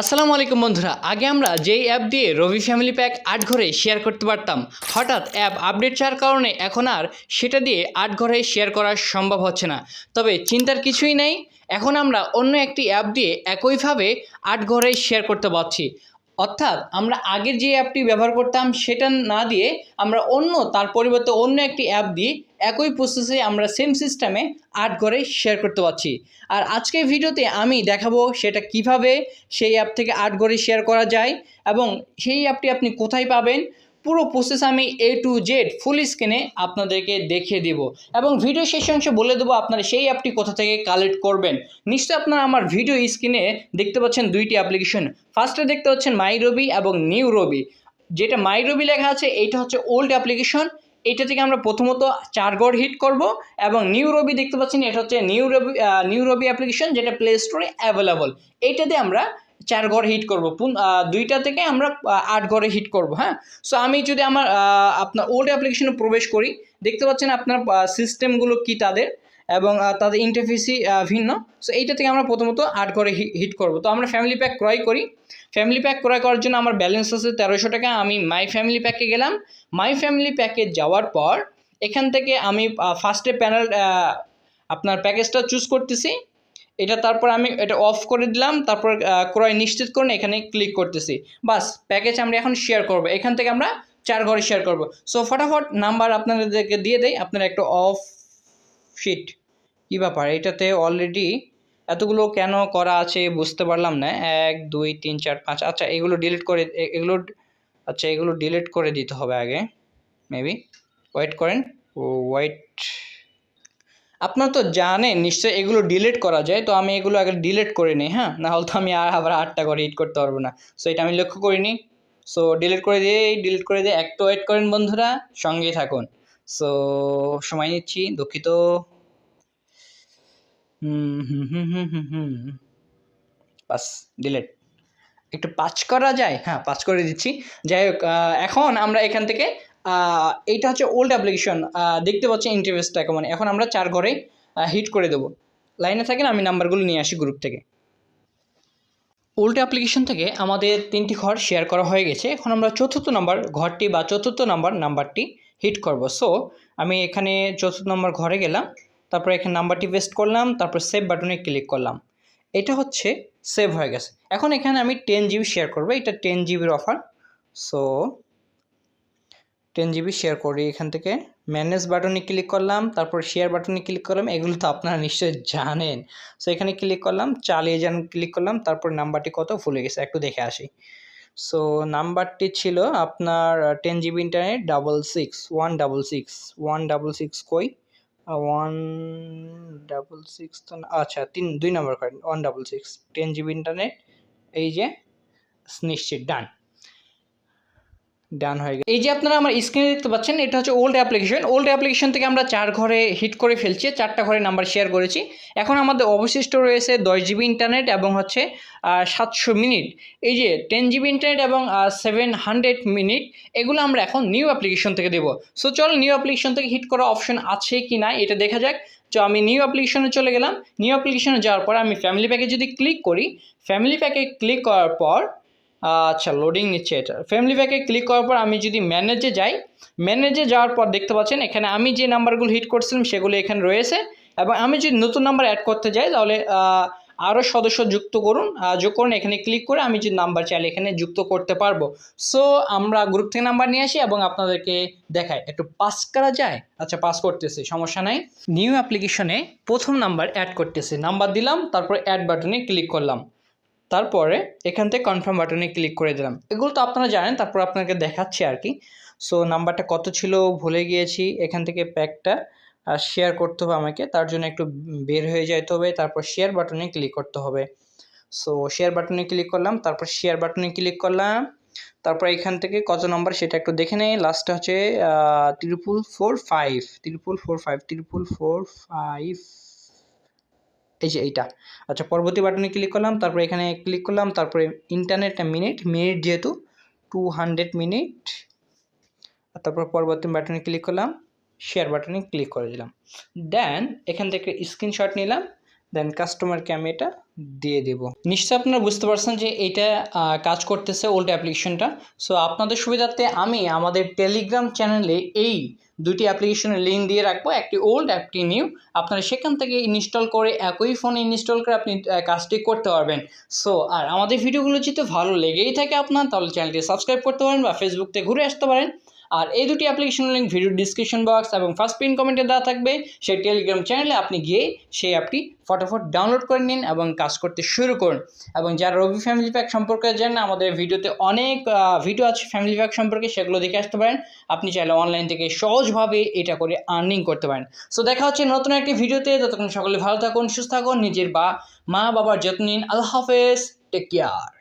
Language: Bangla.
আসসালামু আলাইকুম বন্ধুরা, আগে আমরা যেই অ্যাপ দিয়ে রবি ফ্যামিলি প্যাক আট ঘরে শেয়ার করতে পারতাম, হঠাৎ অ্যাপ আপডেট চাওয়ার কারণে এখন আর সেটা দিয়ে আট ঘরে শেয়ার করা সম্ভব হচ্ছে না। তবে চিন্তার কিছুই নেই, এখন আমরা অন্য একটি অ্যাপ দিয়ে একইভাবে আট ঘরে শেয়ার করতে পারছি। অর্থাৎ আমরা আগের যে অ্যাপটি ব্যবহার করতাম সেটা না দিয়ে আমরা অন্য, তার পরিবর্তে অন্য একটি অ্যাপ দিয়ে একই প্রসেসে আমরা সেম সিস্টেমে আট ঘরে শেয়ার করতে পারছি। আর আজকের ভিডিওতে আমি দেখাবো সেটা কীভাবে সেই অ্যাপ থেকে আট ঘরে শেয়ার করা যায় এবং সেই অ্যাপটি আপনি কোথায় পাবেন পুরো প্রসেস আমি এ টু জেড ফুল স্ক্রিনে আপনাদেরকে দেখিয়ে দেব। এবং ভিডিও শেষ অংশে বলে দেবো আপনারা সেই অ্যাপটি কোথা থেকে কালেক্ট করবেন। নিশ্চয়ই আপনারা আমার ভিডিও স্ক্রিনে দেখতে পাচ্ছেন দুইটি অ্যাপ্লিকেশন ফার্স্টে দেখতে পাচ্ছেন মাই রবি এবং নিউ রবি যেটা মাই রবি লেখা আছে, এইটা হচ্ছে ওল্ড অ্যাপ্লিকেশন এটা থেকে আমরা প্রথমত চার গড় হিট করব এবং নিউ রবি দেখতে পাচ্ছেন, এটা হচ্ছে new Robi new Robi application যেটা প্লে স্টোরে অ্যাভেলেবল এইটাতে আমরা চার ঘরে হিট করব। দুইটা থেকে আমরা আট ঘরে হিট করব হ্যাঁ? সো আমি যদি আমার আপনার ওল্ড অ্যাপ্লিকেশনে প্রবেশ করি, দেখতে পাচ্ছেন আপনার সিস্টেমগুলো কি তাদের? এবং তাদের ইন্টারফেসই ভিন্ন। সো এইটা থেকে আমরা প্রথমত আট ঘরে হিট করব। তো আমরা ফ্যামিলি প্যাক ক্রয় করি। ফ্যামিলি প্যাক ক্রয় করার জন্য আমার ব্যালেন্স আছে তেরোশো টাকা। আমি মাই ফ্যামিলি প্যাকে গেলাম। মাই ফ্যামিলি প্যাকে যাওয়ার পর, এখান থেকে আমি ফার্স্টে প্যানেল আপনার প্যাকেজটা চুজ করতেছি। এটা তারপর আমি এটা অফ করে দিলাম, তারপর ক্রয় নিশ্চিত করে এখানে ক্লিক করতেছি। বাস প্যাকেজ আমরা এখন শেয়ার করব। এখান থেকে আমরা চার ঘরে শেয়ার করব। সো ফটাফট নাম্বার আপনাদেরকে দিয়ে দেয় আপনারা একটা অফ শিট কী ব্যাপার? এটাতে অলরেডি এতগুলো কেন করা আছে বুঝতে পারলাম না। এক, দুই, তিন, চার, পাঁচ আচ্ছা এগুলো ডিলিট করে এগুলো আচ্ছা এগুলো ডিলিট করে দিতে হবে আগে। মেবি ওয়েট করেন। ও ওয়েট আপনারা তো জানেন, নিশ্চয়ই এগুলো ডিলিট করা যায়, তো আমি এগুলো আগে ডিলিট করে নিই হ্যাঁ? না হলে তো আমি আর আবার আটটা করে হিট করতে পারব না। সো এটা আমি লক্ষ্য করিনি। সো ডিলিট করে দিয়ে ডিলিট করে দিয়ে একটু ওয়েট করেন বন্ধুরা, সঙ্গেই থাকুন। সো সময় নিচ্ছি, দুঃখিত। হুম হুম হুম হুম হুম হুম বাস ডিলেট একটু পাঁচ করা যায়? হ্যাঁ পাঁচ করে দিচ্ছি। যাই হোক এখন আমরা এখান থেকে এইটা হচ্ছে ওল্ড অ্যাপ্লিকেশন দেখতে পাচ্ছি ইন্টারভেসটা কেমন। এখন আমরা চার ঘরে হিট করে দেবো। লাইনে থাকেন, আমি নাম্বারগুলো নিয়ে আসি গ্রুপ থেকে। ওল্ড অ্যাপ্লিকেশন থেকে আমাদের তিনটি ঘর শেয়ার করা হয়ে গেছে। এখন আমরা চতুর্থ নাম্বার ঘরটি বা চতুর্থ নাম্বার নাম্বারটি হিট করব। সো আমি এখানে চতুর্থ নম্বর ঘরে গেলাম, তারপর এখানে নাম্বারটি পেস্ট করলাম, তারপর সেভ বাটনে ক্লিক করলাম। এটা হচ্ছে সেভ হয়ে গেছে। এখন এখানে আমি টেন জিবি শেয়ার করব, এটা টেন জিবির offer so ten GB share করি এখান থেকে। ম্যানেজ বাটনে ক্লিক করলাম, তারপর শেয়ার বাটনে ক্লিক করলাম, এগুলো তো আপনারা নিশ্চয়ই জানেন। সো এখানে ক্লিক করলাম, চালিয়ে যান ক্লিক করলাম, তারপর নাম্বারটি কত? ভুলে গেছে, একটু দেখে আসি। সো নাম্বারটি ছিল আপনার ten GB internet double six one double six one double six কই? ওয়ান ডাবল সিক্স তো আচ্ছা তিন, দুই নম্বর card one double six ten GB internet এই যে, নিশ্চিত ডান ডান হয়ে গেছে। এই যে আপনারা আমার স্ক্রিনে দেখতে পাচ্ছেন, এটা হচ্ছে ওল্ড অ্যাপ্লিকেশন ওল্ড অ্যাপ্লিকেশন থেকে আমরা চার ঘরে হিট করে ফেলছি, চারটা ঘরে নাম্বার শেয়ার করেছি। এখন আমাদের অবশিষ্ট রয়েছে দশ জিবি ইন্টারনেট এবং হচ্ছে সাতশো মিনিট এই যে টেন জিবি ইন্টারনেট এবং সেভেন হান্ড্রেড মিনিট এগুলো আমরা এখন নিউ অ্যাপ্লিকেশন থেকে দেবো। সো চল নিউ অ্যাপ্লিকেশন থেকে হিট করা অপশন আছে কি না এটা দেখা যাক। তো আমি নিউ অ্যাপ্লিকেশনে চলে গেলাম। নিউ অ্যাপ্লিকেশনে যাওয়ার পর আমি ফ্যামিলি প্যাকে যদি ক্লিক করি ফ্যামিলি প্যাকে ক্লিক করার পর আচ্ছা লোডিং নিচ্ছে এটা। ফ্যামিলি প্যাকে ক্লিক করার পর আমি যদি ম্যানেজে যাই ম্যানেজে যাওয়ার পর দেখতে পাচ্ছেন, এখানে আমি যে নাম্বারগুলো হিট করছিলাম, সেগুলো এখানে রয়েছে। এবং আমি যদি নতুন নাম্বার অ্যাড করতে যাই, তাহলে আরও সদস্য যুক্ত করুন। যোগ করুন, এখানে ক্লিক করে আমি যদি নাম্বার চাইলে এখানে যুক্ত করতে পারব। সো আমরা গ্রুপ থেকে নাম্বার নিয়ে আসি এবং আপনাদেরকে দেখাই। একটু পাস করা যায়? আচ্ছা পাস করতেছি, সমস্যা নাই। নিউ অ্যাপ্লিকেশনে প্রথম নাম্বার অ্যাড করতেছি। নাম্বার দিলাম, তারপর অ্যাড বাটনে ক্লিক করলাম। তারপরে এখান থেকে কনফার্ম বাটনে ক্লিক করে দিলাম। এগুলো তো আপনারা জানেন, তারপর আপনাকে দেখাচ্ছি আর কি। সো নাম্বারটা কত ছিল ভুলে গিয়েছি, এখান থেকে প্যাকটা শেয়ার করতে হবে আমাকে, তার জন্য একটু বের হয়ে যেতে হবে, তারপর শেয়ার বাটনে ক্লিক করতে হবে। সো শেয়ার বাটনে ক্লিক করলাম, তারপর শেয়ার বাটনে ক্লিক করলাম, তারপর এখান থেকে কত নাম্বার সেটা একটু দেখে নেই লাস্টটা হচ্ছে triple four five triple four five triple four five এই যে এইটা। আচ্ছা পরবর্তী বাটনে ক্লিক করলাম, তারপরে এখানে ক্লিক করলাম, তারপরে ইন্টারনেট মিনিট মিনিট যেহেতু টু হান্ড্রেড মিনিট তারপর পরবর্তী বাটনে ক্লিক করলাম শেয়ার বাটনে ক্লিক করে দিলাম। দেন এখান থেকে স্ক্রিনশট নিলাম দেন কাস্টমারকে আমি এটা দিয়ে দেব। নিশ্চয়ই আপনারা বুঝতে পারছেন যে এটা কাজ করতেছে ওল্ড অ্যাপ্লিকেশনটা সো আপনাদের সুবিধার্থে আমি আমাদের টেলিগ্রাম চ্যানেলে এই দুটি অ্যাপ্লিকেশনের লিঙ্ক দিয়ে রাখব। একটি ওল্ড একটি নিউ আপনারা সেখান থেকে ইনস্টল করে একই ফোনে ইনস্টল করে আপনি কাজটি করতে পারবেন। সো আর আমাদের ভিডিওগুলো যদি ভালো লেগেই থাকে আপনার, তাহলে চ্যানেলটি সাবস্ক্রাইব করতে পারেন বা ফেসবুক থেকে ঘুরে আসতে পারেন। আর এই দুটি application link video description box এবং ফার্স্ট পিন কমেন্টে দেওয়া থাকবে। সেই টেলিগ্রাম চ্যানেলে আপনি গিয়ে সেই অ্যাপটি ফটাফট ডাউনলোড করে নিন এবং কাজ করতে শুরু করুন। এবং যারা রবি ফ্যামিলি প্যাক সম্পর্কে জানেন আমাদের ভিডিওতে অনেক ভিডিও আছে ফ্যামিলি প্যাক সম্পর্কে, সেগুলো দেখে আসতে পারেন। আপনি চাইলে অনলাইন থেকে সহজভাবে এটা করে আর্নিং করতে পারেন। সো দেখা হচ্ছে নতুন একটি ভিডিওতে। ততক্ষণ সকলে ভালো থাকুন, সুস্থ থাকুন, নিজের বা মা বাবার যত্ন নিন। আল্লাহ হাফেজ। Take care